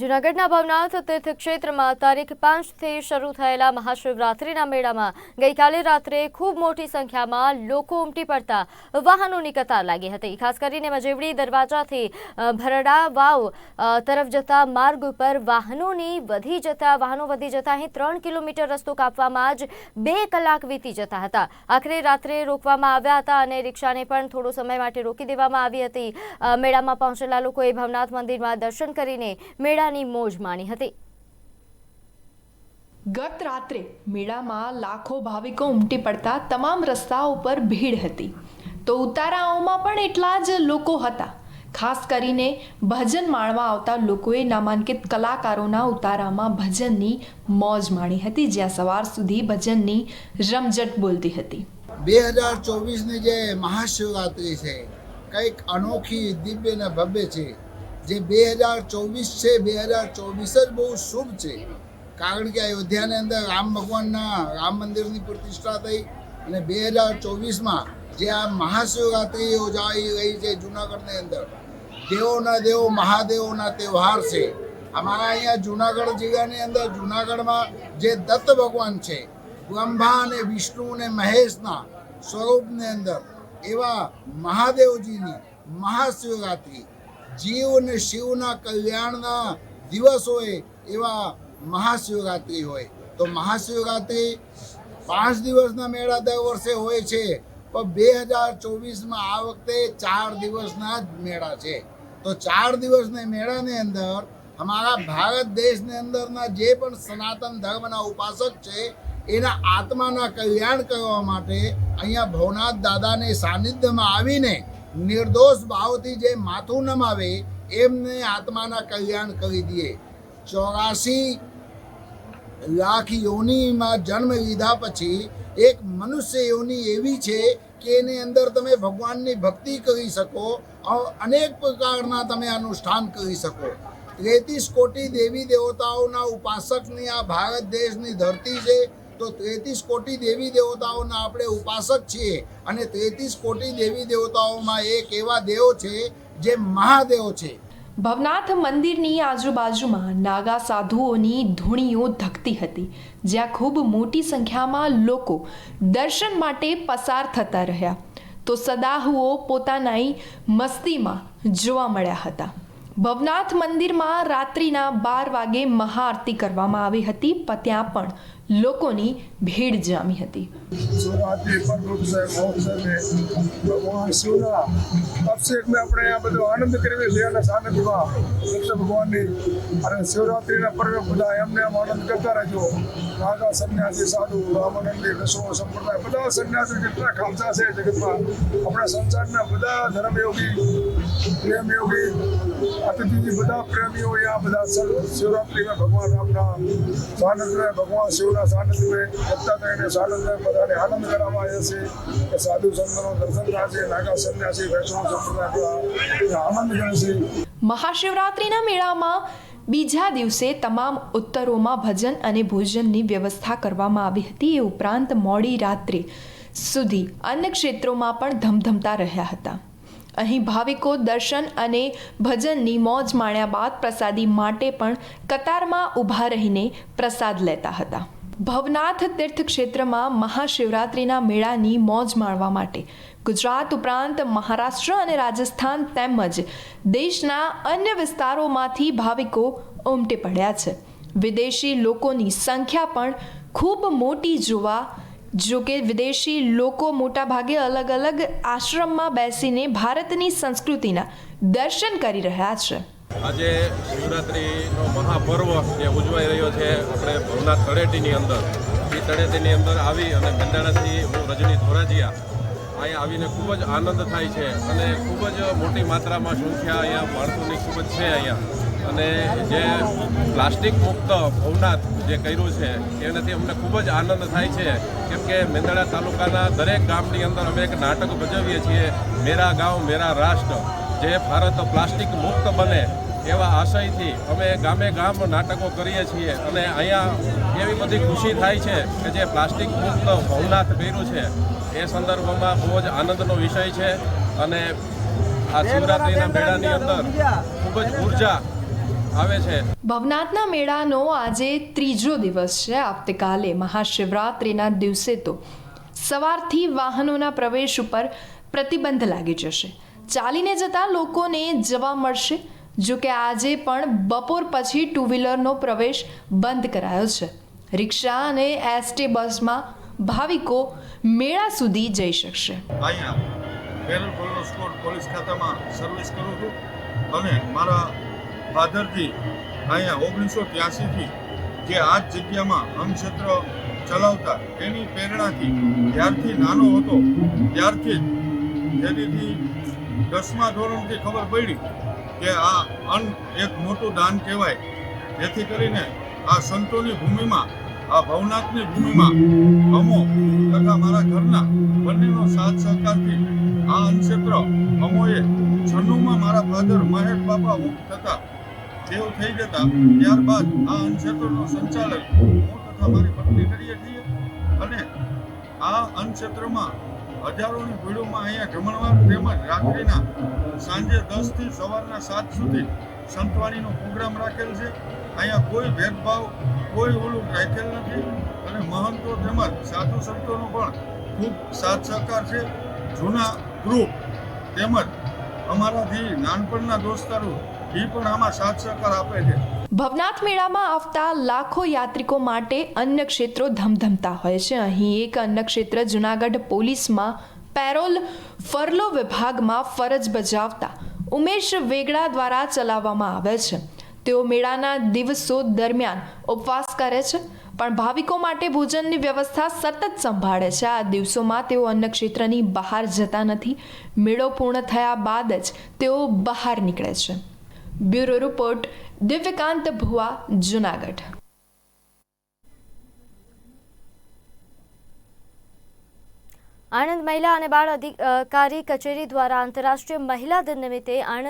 જૂનાગઢના ભવનાથ તીર્થક્ષેત્રમાં તારીખ પાંચથી શરૂ થયેલા મહાશિવરાત્રિના મેળામાં ગઈકાલે રાત્રે ખૂબ મોટી સંખ્યામાં લોકો ઉમટી પડતા વાહનોની કતાર લાગી હતી. ખાસ કરીને મજેવડી દરવાજાથી ભરડા વાવ તરફ જતા માર્ગ ઉપર વાહનોની વધી જતા, વાહનો વધી જતા અહીં ત્રણ કિલોમીટર રસ્તો કાપવામાં જ બે કલાક વીતી જતા હતા. આખરે રાત્રે રોકવામાં આવ્યા હતા અને રિક્ષાને પણ થોડો સમય માટે રોકી દેવામાં આવી હતી. મેળામાં પહોંચેલા લોકોએ ભવનાથ મંદિરમાં દર્શન કરીને મેળાની મોજ માણી હતી. ગત રાત્રે મેળામાં લાખો ભાવિકો ઉમટી પડતા તમામ રસ્તાઓ પર ભીડ હતી. તો ઉતારાઓમાં પણ એટલા જ લોકો હતા. ખાસ કરીને ભજન માણવા આવતા લોકોએ નામાંકિત કલાકારોના ઉતારામાં ભજનની મોજ માણી હતી જ્યાં સવાર સુધી ભજનની રમઝટ બોલતી હતી. બે હજાર ચોવીસની જે મહાશિવરાત્રિ છે કંઈક અનોખી દિવ્ય ને ભવ્ય છે. જે બે હજાર ચોવીસ છે, બે હજાર ચોવીસ જ બહુ શુભ છે. કારણ કે અયોધ્યાની અંદર રામ ભગવાનના રામ મંદિરની પ્રતિષ્ઠા થઈ અને બે હજાર ચોવીસમાં જે આ મહાશિવરાત્રિ યોજાઈ રહી છે જુનાગઢની અંદર, દેવોના દેવો, મહાદેવોના તહેવાર છે. અમારા અહીંયા જુનાગઢ જિલ્લાની અંદર જુનાગઢમાં જે દત્ત ભગવાન છે બ્રહ્મા અને વિષ્ણુ અને મહેશના સ્વરૂપની અંદર એવા મહાદેવજીની મહાશિવરાત્રિ જીવ અને શિવના કલ્યાણના દિવસ હોય એવા મહાશિવરાત્રિ હોય. તો મહાશિવરાત્રિ પાંચ દિવસના મેળા દર વર્ષે હોય છે. પણ બે હજાર ચોવીસમાં આ વખતે ચાર દિવસના જ મેળા છે. તો ચાર દિવસના મેળાની અંદર અમારા ભારત દેશની અંદરના જે પણ સનાતન ધર્મના ઉપાસક છે, એના આત્માના કલ્યાણ કરવા માટે અહીંયા ભવનાથ દાદાને સાનિધ્યમાં આવીને નિર્દોષ ભાવથી જે માથું નમાવે, એમને આત્માના કલ્યાણ કરી દઈએ ચોરાસી લાખ યોનિમાં જન્મ લીધા પછી, એક મનુષ્ય યોની એવી છે કે એની અંદર તમે ભગવાનની ભક્તિ કરી શકો અનેક પ્રકારના તમે અનુષ્ઠાન કરી શકો. તેત્રીસ કોટી દેવી દેવતાઓના ઉપાસકની આ ભારત દેશની ધરતી છે તો તેત્રીસ કોટી દેવી દેવતાઓના આપણે ઉપાસક છીએ અને તેત્રીસ કોટી દેવી દેવતાઓમાં એક એવા દેવ છે જે મહાદેવ છે. ભવનાથ મંદિરની આજુબાજુમાં નાગા સાધુઓની ધૂણીઓ ધકતી હતી, જ્યાં ખૂબ મોટી સંખ્યામાં લોકો દર્શન માટે પસાર થતા રહ્યા. તો સદાહુઓ પોતાની મસ્તીમાં જોવા મળ્યા હતા. ભવનાથ મંદિરમાં રાત્રિના બાર વાગે મહાઆરતી કરવામાં આવી હતી ત્યાં પણ લોકોની ભીડ જામી હતી. અભિષેકને આપણે આ બધો આનંદ કરીએ છીએ અને સાનિધ્યમાં કૃષ્ણ ભગવાનની અને શિવરાત્રિના પર્વે બધા એમને એમ આનંદ કરતા રહેજો. નાગા સંન્યાસી સાધુ રામાનંદી દસો સંપ્રદાય બધા સંન્યાસી જેટલા ખાલસા છે જગતમાં, આપણા સંસારના બધા ધર્મયોગી, પ્રેમયોગી અતિથિ બધા પ્રેમીઓ આ બધા શિવરાત્રિમાં ભગવાન રામના સાનિધ્ય ભગવાન શિવના સાનિધ્યને થઈને સાનિધ્ય બધાને આનંદ કરાવવા આવ્યા છે. સાધુ સંતનો દર્શન થાય છે નાગા સંન્યાસી, વૈષ્ણવ મહાશિવરાત્રિના મેળામાં બીજા દિવસે તમામ ઉત્તરોમાં ભજન અને ભોજનની વ્યવસ્થા કરવામાં આવી હતી. એ ઉપરાંત મોડી રાત્રે સુધી અન્ય ક્ષેત્રોમાં પણ ધમધમતા રહ્યા હતા. અહીં ભાવિકો દર્શન અને ભજનની મોજ માણ્યા બાદ પ્રસાદી માટે પણ કતારમાં ઊભા રહીને પ્રસાદ લેતા હતા. ભવનાથ તીર્થ ક્ષેત્રમાં મહાશિવરાત્રિના મેળાની મોજ માણવા માટે ગુજરાત ઉપરાંત મહારાષ્ટ્ર અને રાજસ્થાન તેમજ દેશના અન્ય વિસ્તારોમાંથી ભાવિકો ઉમટી પડ્યા છે. વિદેશી લોકોની સંખ્યા પણ ખૂબ મોટી જોવા જો કે વિદેશી લોકો મોટાભાગે અલગ અલગ આશ્રમમાં બેસીને ભારતની સંસ્કૃતિના દર્શન કરી રહ્યા છે. આજે શિવરાત્રિનો મહાપર્વ જે ઉજવાઈ રહ્યો છે આપણે ભવનાથ તળેટીની અંદર. એ તળેટીની અંદર આવી અને મેંદાણાથી હું રજની ધોરાજીયા અહીંયા આવીને ખૂબ જ આનંદ થાય છે અને ખૂબ જ મોટી માત્રામાં સંખ્યા અહીંયા માણસોની ખૂબ જ છે અહીંયા. અને જે પ્લાસ્ટિક મુક્ત ભવનાથ જે કર્યું છે, એનાથી અમને ખૂબ જ આનંદ થાય છે. કેમ કે મેંદરડા તાલુકાના દરેક ગામની અંદર અમે એક નાટક ભજવીએ છીએ, મેરા ગાંવ, મેરા રાષ્ટ્ર જે ભારત પ્લાસ્ટિક મુક્ત બને. એવા આશયથી અમે ગામે ગામ નાટકો કરીએ છીએ અને અહીંયા એવી બધી ખુશી થાય છે કે જે પ્લાસ્ટિક મુક્ત ભવનાથ કર્યું છે. એ સંદર્ભમાં બહુ જ આનંદનો વિષય છે અને આ શિવરાત્રિના મેળાની અંદર ખૂબ જ ઊર્જા ભવનાથના મેળાનો આજે ત્રીજો દિવસ છે આવતીકાલે મહાશિવરાત્રિના દિવસે તો. સવારથી વાહનોના પ્રવેશ ઉપર પ્રતિબંધ લાગી જશે. ચાલીને જતા લોકોને જવા મળશે. જો કે આજે પણ બપોર પછી ટુ વ્હીલરનો પ્રવેશ બંધ કરાયો છે. રિક્ષા અને એસટી બસમાં ભાવિકો મેળા સુધી જઈ શકશે. અહીંયા પોલીસ ખાતામાં સર્વિસ કરું છું અને મારા ફાધરથી અહીંયા ઓગણીસો ત્યાસીથી જે આ જ જગ્યામાં અંગક્ષેત્ર ચલાવતા એની પ્રેરણાથી જ્યારથી નાનો હતો, ત્યારથી જ દસમા ધોરણથી ખબર પડી કે આ અન્ન એક મોટું દાન કહેવાય. જેથી કરીને આ સંતોની ભૂમિમાં, આ ભવનાથની ભૂમિમાં, અમો તથા મારા ઘરના બંનેનો સાથ સહકારથી આ અન્નક્ષેત્ર અમોએ છન્નુમાં મારા ફાધર મહેશ બાપા હું થતા દેવ થઈ જતા, ત્યારબાદ આ અન્નક્ષેત્રનું સંચાલન હું તથા મારી પત્ની કરીએ છીએ. અને આ અન્નક્ષેત્રમાં હજારોની ભીડોમાં અહીંયા જમણવાર તેમજ રાત્રિના સાંજે દસથી સવારના સાત સુધી સંતવાણીનો પ્રોગ્રામ રાખેલ છે. અહીંયા કોઈ ભેદભાવ, કોઈ ઓલું રાખેલ નથી અને મહંતો તેમજ સાધુ સંતોનો પણ ખૂબ સાથ સહકાર છે. જૂના ગ્રુપ તેમજ અમારાથી નાનપણના દોસ્તારો ભવનાથ મેળામાં આવતા લાખો યાત્રિકો માટે અન્ય ક્ષેત્રો ધમધમતા હોય છે. અહીં એક અન્ય ક્ષેત્ર જુનાગઢ પોલીસમાં પેરોલ ફરલો વિભાગમાં ફરજ બજાવતા ઉમેશ વેગડા દ્વારા ચલાવવામાં આવે છે. તેઓ મેળાના દિવસો દરમિયાન ઉપવાસ કરે છે, પણ ભાવિકો માટે ભોજનની વ્યવસ્થા સતત સંભાળે છે. આ દિવસોમાં તેઓ અન્ન ક્ષેત્રની બહાર જતા નથી. મેળો પૂર્ણ થયા બાદ જ તેઓ બહાર નીકળે છે. Bureau report, Divyakant Bhuva, Junagadh. Anand મહિલા અને બાળ અધિકારી કચેરી દ્વારા આંતરરાષ્ટ્રીય મહિલા દિન નિમિત્તે આણંદ